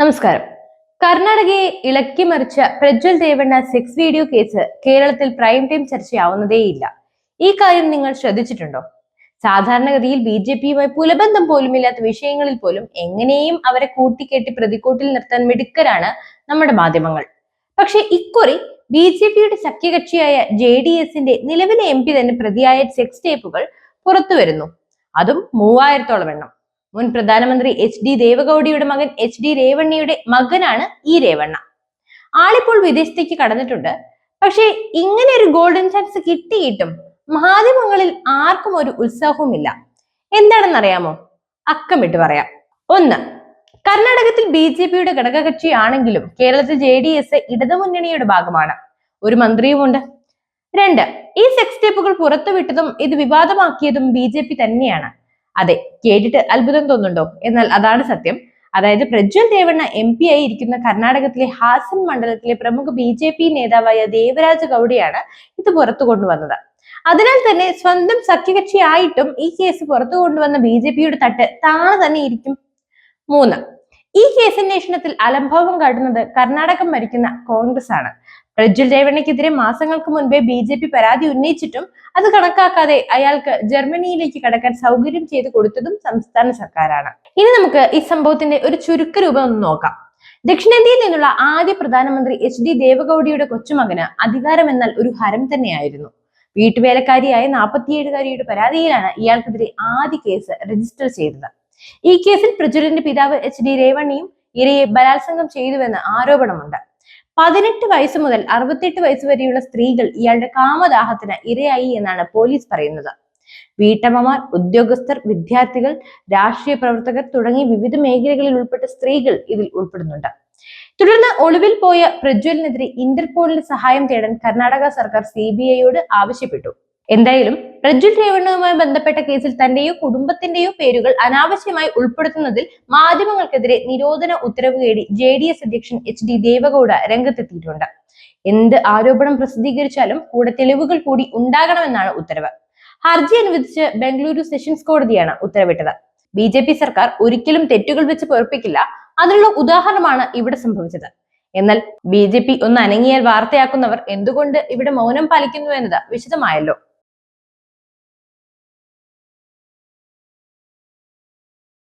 നമസ്കാരം. കർണാടകയെ ഇളക്കിമറിച്ച Prajwal Devanna sex video case കേരളത്തിൽ പ്രൈം ടൈം ചർച്ചയാവുന്നതേയില്ല. ഈ കാര്യം നിങ്ങൾ ശ്രദ്ധിച്ചിട്ടുണ്ടോ? സാധാരണഗതിയിൽ ബി ജെ പിയുമായി പുലബന്ധം പോലുമില്ലാത്ത വിഷയങ്ങളിൽ പോലും എങ്ങനെയും അവരെ കൂട്ടിക്കെട്ടി പ്രതിക്കൂട്ടിൽ നിർത്താൻ മിടുക്കരാണ് നമ്മുടെ മാധ്യമങ്ങൾ. പക്ഷെ ഇക്കുറി ബി ജെ പിയുടെ സഖ്യകക്ഷിയായ ജെ ഡി എസിന്റെ നിലവിലെ എം പി തന്നെ പ്രതിയായ സെക്സ് ടേപ്പുകൾ പുറത്തു വരുന്നു അതും മൂവായിരത്തോളം എണ്ണം. മുൻ പ്രധാനമന്ത്രി എച്ച് ഡി ദേവഗൌഡയുടെ മകൻ എച്ച് ഡി രേവണ്ണയുടെ മകനാണ് ഈ രേവണ്ണ. ആളിപ്പോൾ വിദേശത്തേക്ക് കടന്നിട്ടുണ്ട്. പക്ഷേ ഇങ്ങനെ ഒരു ഗോൾഡൻ ചാൻസ് കിട്ടിയിട്ടും മാധ്യമങ്ങളിൽ ആർക്കും ഒരു ഉത്സാഹവുമില്ല. എന്താണെന്നറിയാമോ? അക്കമിട്ട് പറയാം. ഒന്ന് കർണാടകത്തിൽ ബി ജെ പിയുടെ ഘടകകക്ഷിയാണെങ്കിലും കേരളത്തിൽ ജെ ഡി എസ് ഇടതുമുന്നണിയുടെ ഭാഗമാണ്. ഒരു മന്ത്രിയുമുണ്ട്. രണ്ട് ഈ സെക്സ് ടേപ്പുകൾ പുറത്തുവിട്ടതും ഇത് വിവാദമാക്കിയതും ബി ജെ പി തന്നെയാണ്. അതെ കേട്ടിട്ട് അത്ഭുതം തോന്നുന്നുണ്ടോ? എന്നാൽ അതാണ് സത്യം. അതായത് പ്രജ്വൽ ദേവണ്ണ എം പി ആയി ഇരിക്കുന്ന കർണാടകത്തിലെ ഹാസൻ മണ്ഡലത്തിലെ പ്രമുഖ ബി ജെ പി നേതാവായ ദേവരാജ് ഗൗഡയാണ് ഇത് പുറത്തു കൊണ്ടുവന്നത്. അതിനാൽ തന്നെ സ്വന്തം സഖ്യകക്ഷിയായിട്ടും ഈ കേസ് പുറത്തു കൊണ്ടുവന്ന ബി ജെ പിയുടെ തട്ട് താണു തന്നെ ഇരിക്കും. മൂന്ന് ഈ കേസന്വേഷണത്തിൽ അലംഭാവം കാട്ടുന്നത് കർണാടകം ഭരിക്കുന്ന കോൺഗ്രസ് ആണ്. പ്രജ്വൽ രേവണ്ണയ്ക്കെതിരെ മാസങ്ങൾക്ക് മുൻപേ ബി ജെ പി പരാതി ഉന്നയിച്ചിട്ടും അത് കണക്കാക്കാതെ അയാൾക്ക് ജർമ്മനിയിലേക്ക് കടക്കാൻ സൗകര്യം ചെയ്തു കൊടുത്തതും സംസ്ഥാന സർക്കാരാണ്. ഇനി നമുക്ക് ഈ സംഭവത്തിന്റെ ഒരു ചുരുക്ക രൂപം ഒന്ന് നോക്കാം. ദക്ഷിണേന്ത്യയിൽ നിന്നുള്ള ആദ്യ പ്രധാനമന്ത്രി എച്ച് ഡി ദേവഗൌഡയുടെ കൊച്ചുമകന് അധികാരം എന്നാൽ ഒരു ഹരം തന്നെയായിരുന്നു. വീട്ടുവേലക്കാരിയായ നാൽപ്പത്തിയേഴുകാരിയുടെ പരാതിയിലാണ് ഇയാൾക്കെതിരെ ആദ്യ കേസ് രജിസ്റ്റർ ചെയ്തത്. ഈ കേസിൽ പ്രജ്വലിന്റെ പിതാവ് എച്ച് ഡി രേവണ്ണിയും ഇരയെ ബലാത്സംഗം ചെയ്തുവെന്ന് ആരോപണമുണ്ട്. പതിനെട്ട് വയസ്സ് മുതൽ അറുപത്തെട്ട് വയസ്സ് വരെയുള്ള സ്ത്രീകൾ ഇയാളുടെ കാമദാഹത്തിന് ഇരയായി എന്നാണ് പോലീസ് പറയുന്നത്. വീട്ടമ്മമാർ ഉദ്യോഗസ്ഥർ വിദ്യാർത്ഥികൾ രാഷ്ട്രീയ പ്രവർത്തകർ തുടങ്ങി വിവിധ മേഖലകളിൽ ഉൾപ്പെട്ട സ്ത്രീകൾ ഇതിൽ ഉൾപ്പെടുന്നുണ്ട്. തുടർന്ന് ഒളിവിൽ പോയ പ്രജ്വലിനെതിരെ ഇന്റർപോളിന്റെ സഹായം തേടാൻ കർണാടക സർക്കാർ സി ബി ഐയോട് ആവശ്യപ്പെട്ടു. എന്തായാലും പ്രജ്വൽ രേവണ്ണുമായി ബന്ധപ്പെട്ട കേസിൽ തന്റെയോ കുടുംബത്തിന്റെയോ പേരുകൾ അനാവശ്യമായി ഉൾപ്പെടുത്തുന്നതിൽ മാധ്യമങ്ങൾക്കെതിരെ നിരോധന ഉത്തരവ് കേടി ജെ ഡി എസ് അധ്യക്ഷൻ എച്ച് ഡി ദേവഗൌഡ രംഗത്തെത്തിയിട്ടുണ്ട്. എന്ത് ആരോപണം പ്രസിദ്ധീകരിച്ചാലും കൂടെ തെളിവുകൾ കൂടി ഉണ്ടാകണമെന്നാണ് ഉത്തരവ്. ഹർജി അനുവദിച്ച് ബംഗളൂരു സെഷൻസ് കോടതിയാണ് ഉത്തരവിട്ടത്. ബി ജെ പി സർക്കാർ ഒരിക്കലും തെറ്റുകൾ വെച്ച് പൊറപ്പിക്കില്ല. അതിനുള്ള ഉദാഹരണമാണ് ഇവിടെ സംഭവിച്ചത്. എന്നാൽ ബി ജെ പി ഒന്ന് അനങ്ങിയാൽ വാർത്തയാക്കുന്നവർ എന്തുകൊണ്ട് ഇവിടെ മൗനം പാലിക്കുന്നു എന്നത് വിശദമായല്ലോ.